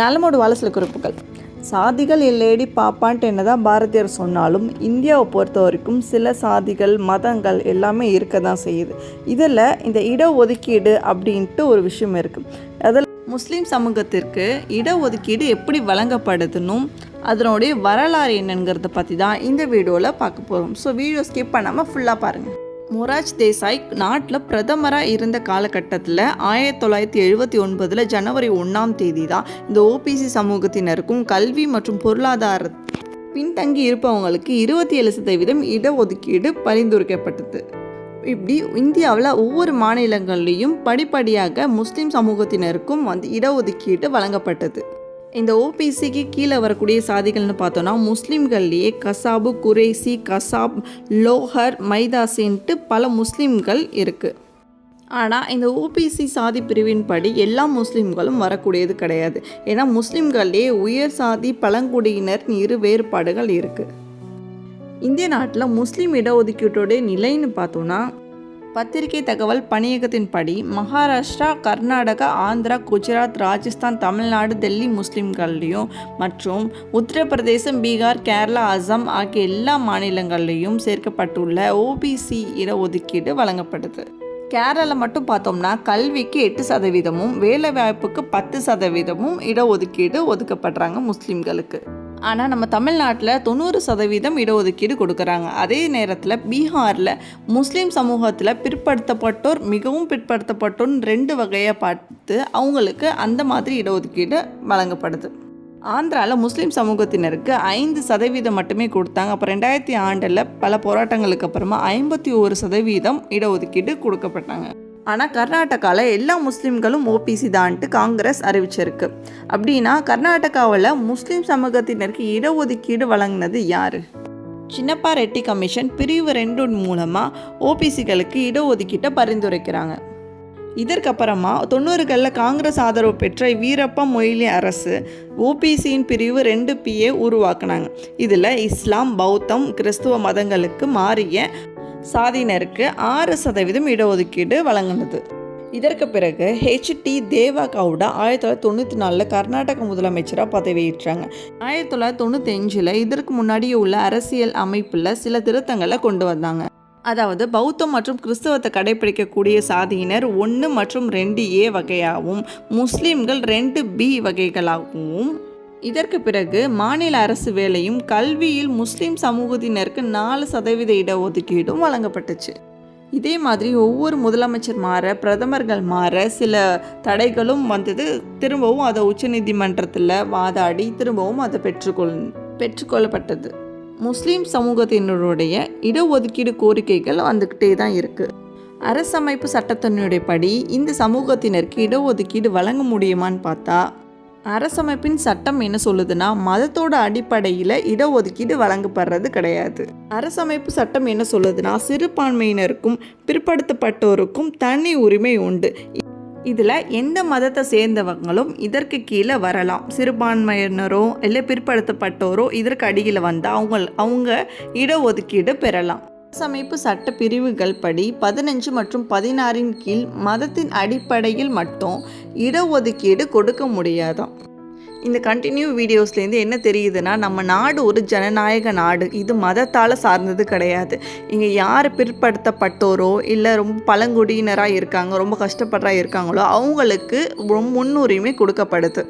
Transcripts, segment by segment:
நலமோடு வாழ குறிப்புகள். சாதிகள் இல்லேடி பாப்பான்ட்டு என்னதான் பாரதியார் சொன்னாலும் இந்தியாவை பொறுத்த வரைக்கும் சில சாதிகள் மதங்கள் எல்லாமே இருக்க தான் செய்யுது. இதில் இந்த இடஒதுக்கீடு அப்படின்ட்டு ஒரு விஷயம் இருக்குது அதில் முஸ்லீம் சமூகத்திற்கு இடஒதுக்கீடு எப்படி வழங்கப்படுதுன்னும் அதனுடைய வரலாறு என்னங்கிறத பற்றி தான் இந்த வீடியோவில் பார்க்க போகிறோம் ஸோ வீடியோ ஸ்கிப் பண்ணாமல் ஃபுல்லாக பாருங்கள் மொராஜ் தேசாய் நாட்டில் பிரதமராக இருந்த காலகட்டத்தில் ஆயிரத்தி தொள்ளாயிரத்தி எழுபத்தி ஒன்பதில் ஜனவரி ஒன்றாம் தேதி தான் இந்த ஓபிசி சமூகத்தினருக்கும் கல்வி மற்றும் பொருளாதார பின்தங்கி இருப்பவங்களுக்கு இருபத்தி ஏழு சதவீதம் இடஒதுக்கீடு பரிந்துரைக்கப்பட்டது. இப்படி இந்தியாவில் ஒவ்வொரு மாநிலங்கள்லேயும் படிப்படியாக முஸ்லீம் சமூகத்தினருக்கும் வந்து இடஒதுக்கீடு வழங்கப்பட்டது. இந்த ஓபிசிக்கு கீழே வரக்கூடிய சாதிகள்னு பார்த்தோன்னா முஸ்லீம்கள்லேயே கசாபு குரேசி கசாப் லோஹர் மைதாசின்ட்டு பல முஸ்லீம்கள் இருக்குது ஆனால் இந்த ஓபிசி சாதி பிரிவின்படி எல்லா முஸ்லீம்களும் வரக்கூடியது கிடையாது. ஏன்னா முஸ்லீம்கள்லேயே உயர் சாதி பழங்குடியினர் இரு வேறுபாடுகள் இருக்குது இந்திய நாட்டில் முஸ்லீம் இடஒதுக்கீட்டோடைய நிலைன்னு பார்த்தோன்னா பத்திரிகை தகவல் பணியகத்தின்படி மகாராஷ்டிரா கர்நாடகா ஆந்திரா குஜராத் ராஜஸ்தான் தமிழ்நாடு டெல்லி முஸ்லீம்கள்லையும் மற்றும் உத்தரப்பிரதேசம் பீகார் கேரளா அசாம் ஆகிய எல்லா மாநிலங்கள்லையும் சேர்க்கப்பட்டுள்ள ஓபிசி இடஒதுக்கீடு வழங்கப்படுது. கேரளா மட்டும் பார்த்தோம்னா கல்விக்கு எட்டு சதவீதமும் வேலைவாய்ப்புக்கு பத்து சதவீதமும் இடஒதுக்கீடு ஒதுக்கப்படுறாங்க முஸ்லீம்களுக்கு. ஆனால் நம்ம தமிழ்நாட்டில் தொண்ணூறு சதவீதம் இடஒதுக்கீடு கொடுக்குறாங்க. அதே நேரத்தில் பீகாரில் முஸ்லீம் சமூகத்தில் பிற்படுத்தப்பட்டோர் மிகவும் பிற்படுத்தப்பட்டோர்னு ரெண்டு வகையாக பார்த்து அவங்களுக்கு அந்த மாதிரி இடஒதுக்கீடு வழங்கப்படுது. ஆந்திராவில் முஸ்லீம் சமூகத்தினருக்கு ஐந்து சதவீதம் மட்டுமே கொடுத்தாங்க. அப்போ ரெண்டாயிரத்தி ஆண்டில் பல போராட்டங்களுக்கு அப்புறமா ஐம்பத்தி ஒரு சதவீதம் இடஒதுக்கீடு கொடுக்கப்பட்டாங்க. ஆனால் கர்நாடகாவில் எல்லா முஸ்லீம்களும் ஓபிசி தான்ட்டு காங்கிரஸ் அறிவிச்சிருக்கு. அப்படின்னா கர்நாடகாவில் முஸ்லீம் சமூகத்தினருக்கு இடஒதுக்கீடு வழங்கினது யார்? சின்னப்பா ரெட்டி கமிஷன் பிரிவு ரெண்டு மூலமாக ஓபிசிகளுக்கு இடஒதுக்கீட்டை பரிந்துரைக்கிறாங்க. இதற்கப்புறமா தொண்ணூறுகளில் காங்கிரஸ் ஆதரவு பெற்ற வீரப்ப மொய்லி அரசு ஓபிசியின் பிரிவு ரெண்டு பிஏ உருவாக்குனாங்க. இதில் இஸ்லாம் பௌத்தம் கிறிஸ்துவ மதங்களுக்கு மாறிய சாதியினருக்கு ஆறு சதவீதம் இடஒதுக்கீடு வழங்கினது. இதற்கு பிறகு ஹெச்டி தேவா கவுடா ஆயிரத்தி தொள்ளாயிரத்தி தொண்ணூற்றி நாலில் கர்நாடக முதலமைச்சராக பதவியேற்றாங்க. ஆயிரத்தி தொள்ளாயிரத்தி தொண்ணூற்றி அஞ்சில் இதற்கு முன்னாடியே உள்ள அரசியல் அமைப்பில் சில திருத்தங்களை கொண்டு வந்தாங்க. அதாவது பௌத்தம் மற்றும் கிறிஸ்தவத்தை கடைபிடிக்கக்கூடிய சாதியினர் ஒன்று மற்றும் ரெண்டு ஏ வகையாகவும் முஸ்லீம்கள் ரெண்டு பி வகைகளாகவும் இதற்கு பிறகு மாநில அரசு வேலையும் கல்வியில் முஸ்லீம் சமூகத்தினருக்கு நாலு சதவீத இடஒதுக்கீடும் வழங்கப்பட்டுச்சு. இதே மாதிரி ஒவ்வொரு முதலமைச்சர் மாற பிரதமர்கள் மாற சில தடைகளும் வந்தது. திரும்பவும் அதை உச்சநீதிமன்றத்தில் வாதாடி திரும்பவும் அதை பெற்றுக்கொள் பெற்றுக்கொள்ளப்பட்டது. முஸ்லீம் சமூகத்தினருடைய இடஒதுக்கீடு கோரிக்கைகள் வந்துக்கிட்டே தான் இருக்குது அரசமைப்பு சட்டத்தினுடைய படி இந்த சமூகத்தினருக்கு இடஒதுக்கீடு வழங்க முடியுமான்னு பார்த்தா அரசமைப்பின் சட்டம் என்ன சொல்லுதுன்னா மதத்தோட அடிப்படையில் இடஒதுக்கீடு வழங்கப்படுறது கிடையாது. அரசமைப்பு சட்டம் என்ன சொல்லுதுன்னா சிறுபான்மையினருக்கும் பிற்படுத்தப்பட்டோருக்கும் தனி உரிமை உண்டு. இதில் எந்த மதத்தை சேர்ந்தவங்களும் இதற்கு கீழே வரலாம். சிறுபான்மையினரோ இல்லை பிற்படுத்தப்பட்டோரோ இதற்கு அடியில் வந்தால் அவங்க அவங்க இடஒதுக்கீடு பெறலாம். அரசமைப்பு சட்ட பிரிவுகள் படி பதினஞ்சு மற்றும் பதினாறின் கீழ் மதத்தின் அடிப்படையில் மட்டும் இடஒதுக்கீடு கொடுக்க முடியாதாம். இந்த கண்டினியூ வீடியோஸ்லேருந்து என்ன தெரியுதுன்னா நம்ம நாடு ஒரு ஜனநாயக நாடு. இது மதத்தால் சார்ந்தது கிடையாது. இங்கே யார் பிற்படுத்தப்பட்டோரோ இல்லை ரொம்ப பழங்குடியினராக இருக்காங்க ரொம்ப கஷ்டப்படுறா இருக்காங்களோ அவங்களுக்கு முன்னுரிமை கொடுக்கப்படுது.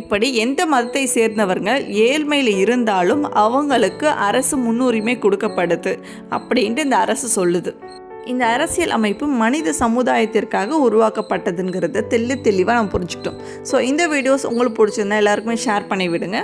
இப்படி எந்த மதத்தை சேர்ந்தவங்க ஏழ்மையில் இருந்தாலும் அவங்களுக்கு அரசு முன்னுரிமை கொடுக்கப்படுது அப்படின்ட்டு இந்த அரசு சொல்லுது. இந்த அரசியல் அமைப்பு மனித சமுதாயத்திற்காக உருவாக்கப்பட்டதுங்கிறத தெள்ளி தெளிவாக நம்ம புரிஞ்சுக்கிட்டோம். ஸோ இந்த வீடியோஸ் உங்களுக்கு பிடிச்சிருந்தா எல்லாருக்குமே ஷேர் பண்ணி விடுங்க.